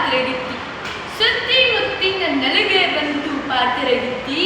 ಪಾತ್ರೆಡಿತ್ತಿ ಸುತ್ತಿ ಮುತ್ತಿನ ನನ್ನ ನಲುಗೆ ಬಂತು ಪಾತ್ರೆಡಿತ್ತಿ